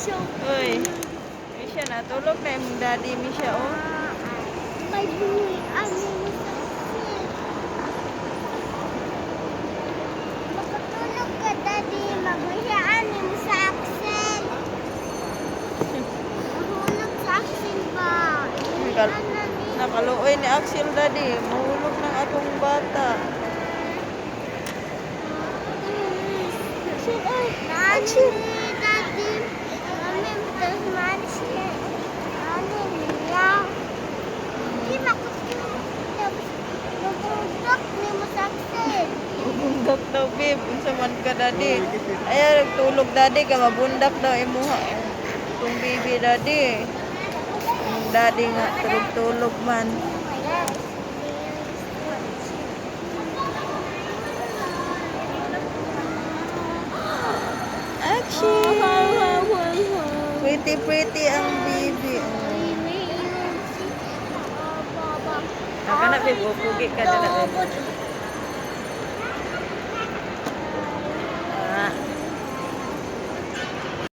siya. Uy. Misha na. Tulog na yung daddy Misha, oh. Ano? Makatulog ka, Daddy. Maghayaan mo sa akin. Mahulog sa akin ba? Ano? Nakaluoy ni Axel, daddy. Mahulog ng akong bata. Nani, Daddy. Bundak daw, babe. Unsa man ka, daddy. Ay, nagtulog, daddy. Ka mabundak daw imuha. Itong baby, daddy. Ang daddy nga, tulog-tulog man. Axel! Pretty, pretty ang baby. Naka na, babe. Pugi ka na na, babe.